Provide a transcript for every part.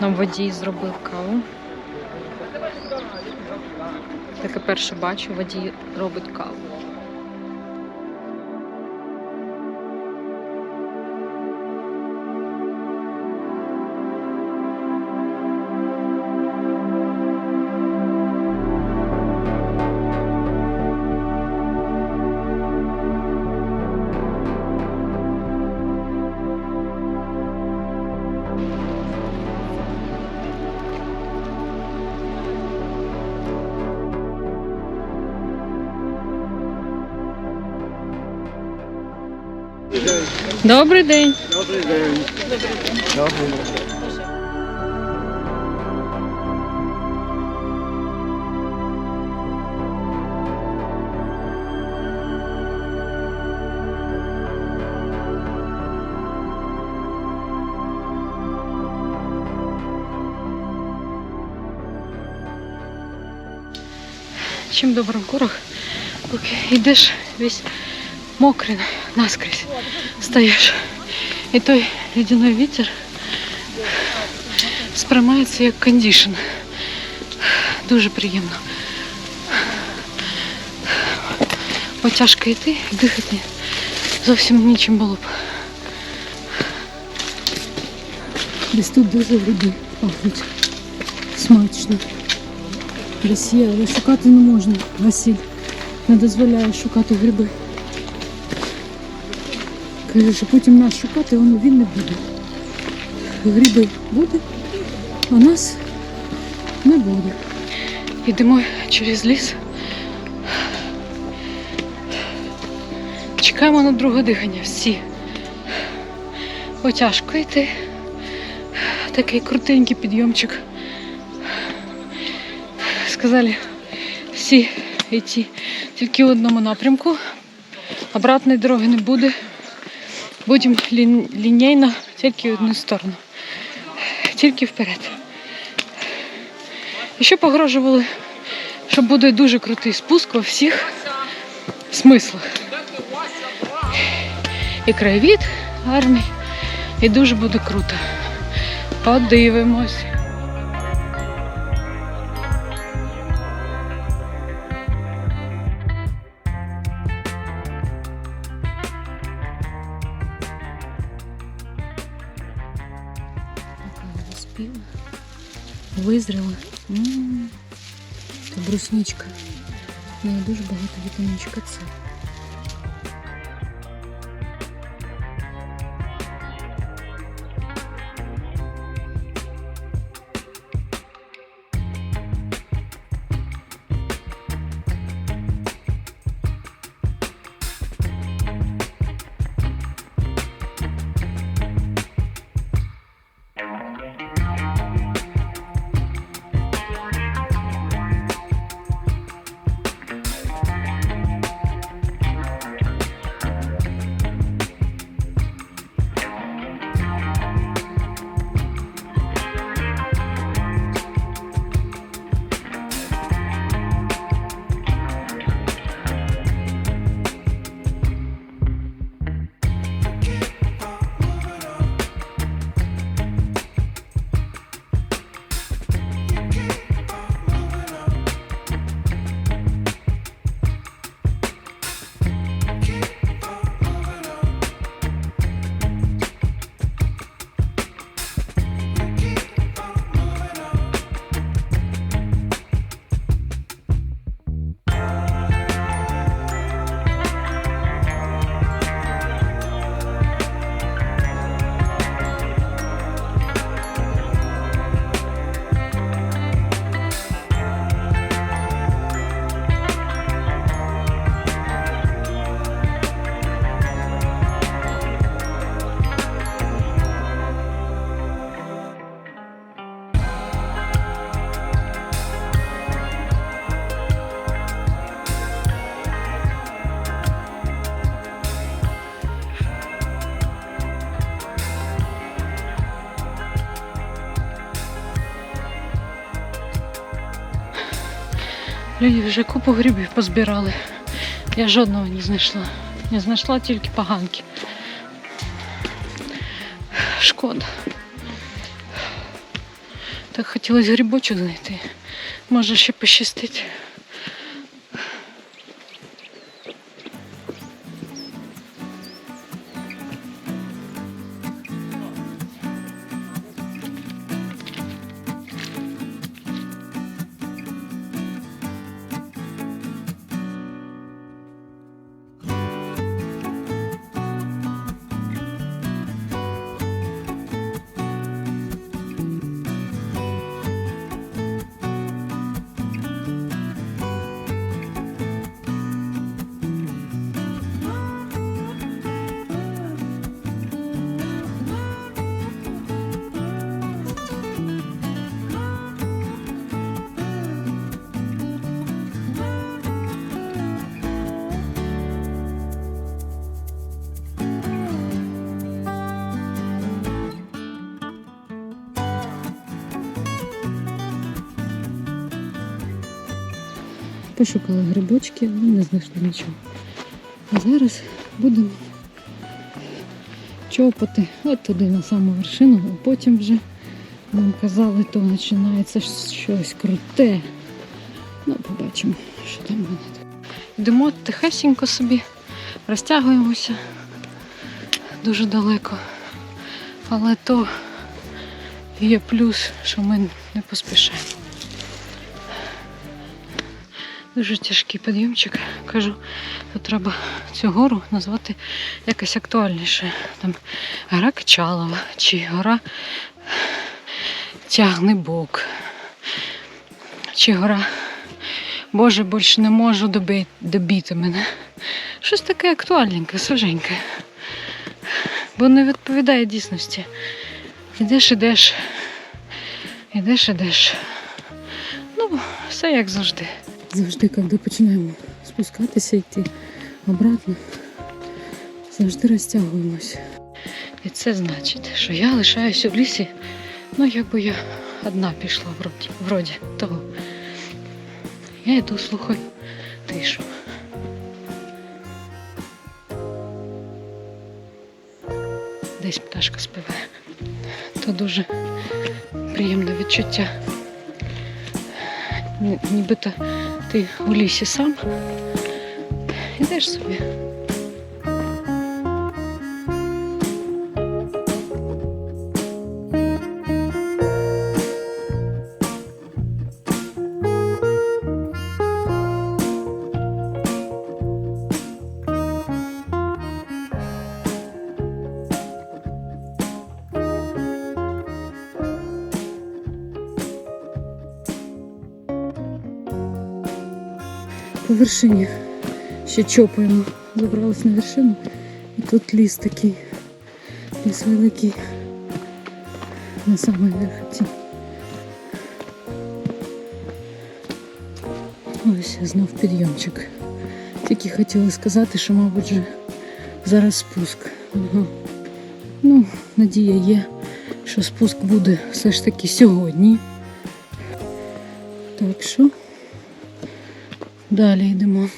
Нам водій зробив каву. Таке перше бачу, водій робить каву. Добрий день. Добрий день. Добрий. Чим добре в горах, поки йдеш весь мокрий наскрізь стаєш. І той ледяной вітер сприймається як кондішн. Дуже приємно. Бо тяжко йти і дихати зовсім нічим було б. Десь тут дуже гриби пахнуть. Смачно. Десь є, але шукати не можна. Василь не дозволяє шукати гриби. Каже, що потім нас шукати він не буде. Гриби буде, а нас не буде. Йдемо через ліс. Чекаємо на друге дихання всі. Бо тяжко йти. Такий крутенький підйомчик. Сказали всі йти тільки в одному напрямку. Обратної дороги не буде. Будемо лін- лінійно тільки в одну сторону. Тільки вперед. І ще погрожували, що буде дуже крутий спуск во всіх смислах. І краєвід гарний, і дуже буде круто. Подивимось. Визріла. М, Та брусничка. В дуже багато вітамінчика С. Люди вже купу грибів позбирали. Я жодного не знайшла. Не знайшла тільки поганки. Шкода. Так хотілося грибочок знайти. Може ще пощастить. Пошукала грибочки, але не знайшла нічого. А зараз будемо чопати от туди на саму вершину, а потім вже нам казали, то починається щось круте. Ну, побачимо, що там буде. Йдемо тихесенько собі, розтягуємося дуже далеко. Але то є плюс, що ми не поспішаємо. Дуже тяжкий підйомчик. Кажу, то треба цю гору назвати якось актуальніше. Там гора Качалова чи гора Тягнебок, чи гора Боже, більше не можу доби- добити мене. Щось таке актуальненьке, свіженьке. Бо не відповідає дійсності. Ідеш, ідеш, ідеш, ідеш. Ну, все як завжди. Завжди, коли починаємо спускатися, йти обратно, завжди розтягуємося. І це значить, що я лишаюся в лісі, ну якби я одна пішла вроді, вроді того. Я йду, слухаю тишу. Десь пташка співає. То дуже приємне відчуття. Ні- Нібито ти у лісі сам. Ідеш собі. Вершині ще чопаємо. Забрались на вершину. І тут ліс такий. Ліс великий. На самій верхоті. Ось знов підйомчик. Тільки хотіла сказати, що, мабуть, вже зараз спуск. Ага. Ну, надія є, що спуск буде все ж таки сьогодні. Так що далі йдемо.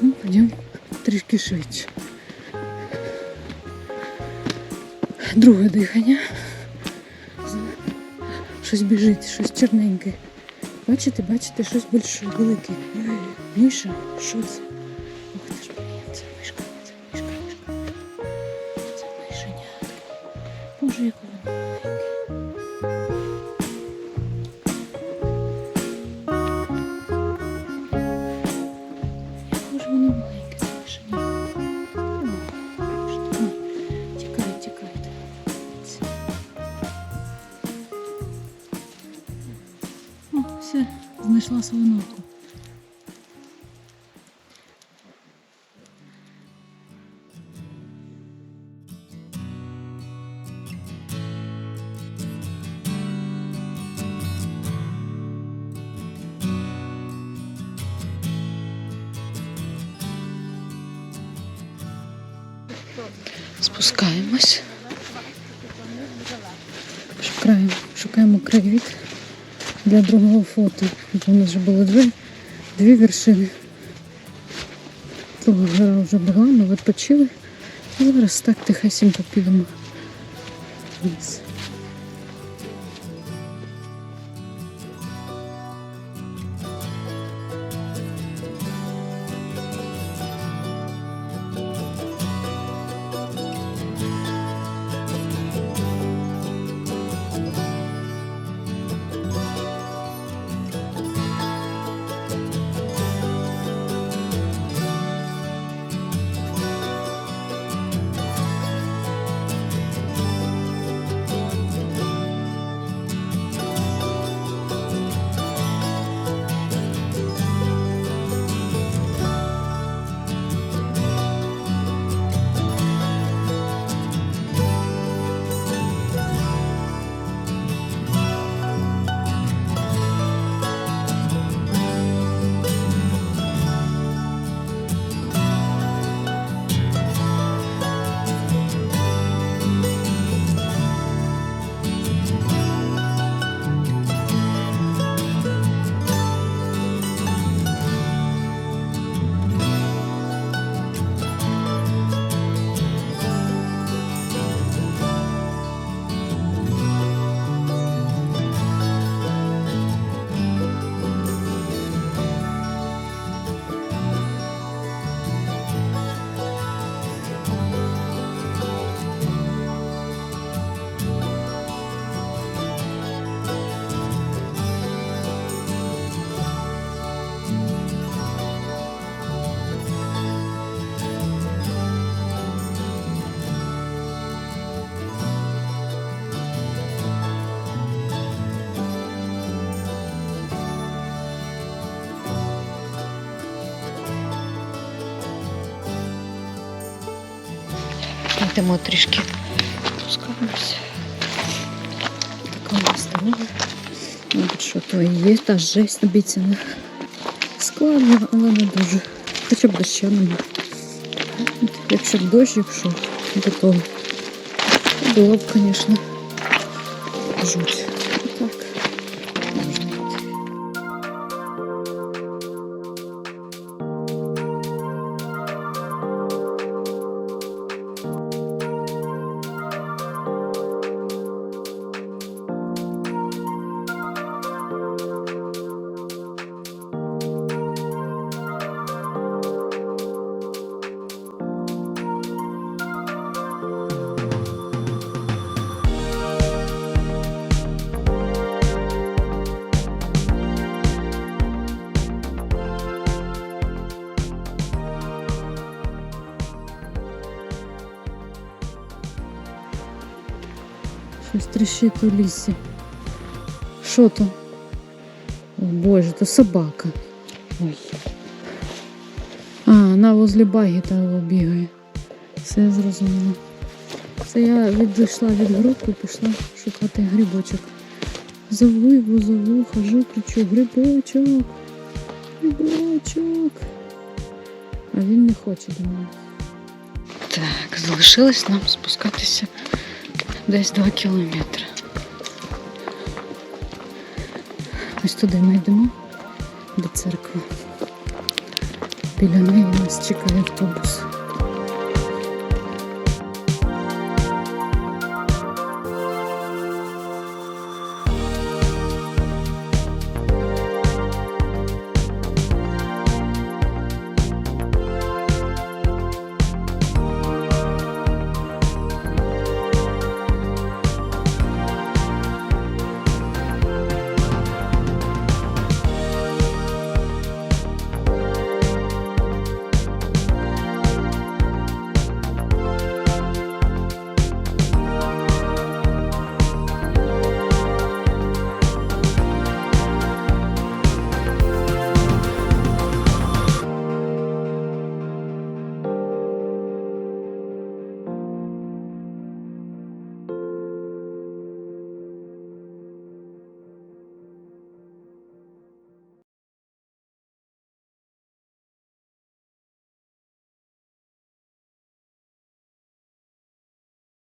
Ну, підемо трішки швидше. Друге дихання. Щось біжить, щось чорненьке. Бачите, бачите, щось більше велике. Міша, що це? Знайшла свою норку. Спускаємось. Шукаємо, шукаємо краєвид для другого фото. У нас вже було дві, дві вершини. Друга гора вже була, ми відпочили. І зараз так тихесенько підемо вниз. Йдемо трішки. Спускаємося. Така у нас дорога. Мабуть, що то і є та жесть обіцяна. Складно, але не дуже. Хоча б дощу нема. Якщо б дощ, якщо до того. то Було б, звісно, жуть. Щось тріщить у лісі. Що то? О боже, то собака. Ой. А, вона возле баги того бігає. Все я зрозуміла. Це я відійшла від групи, пішла шукати грибочок. Зову його, зову, хожу, кричу, грибочок, грибочок. А він не хоче до мене. Так, залишилось нам спускатися десь 2 кілометри. Ось туди ми йдемо до церкви. Біля неї нас чекає автобус.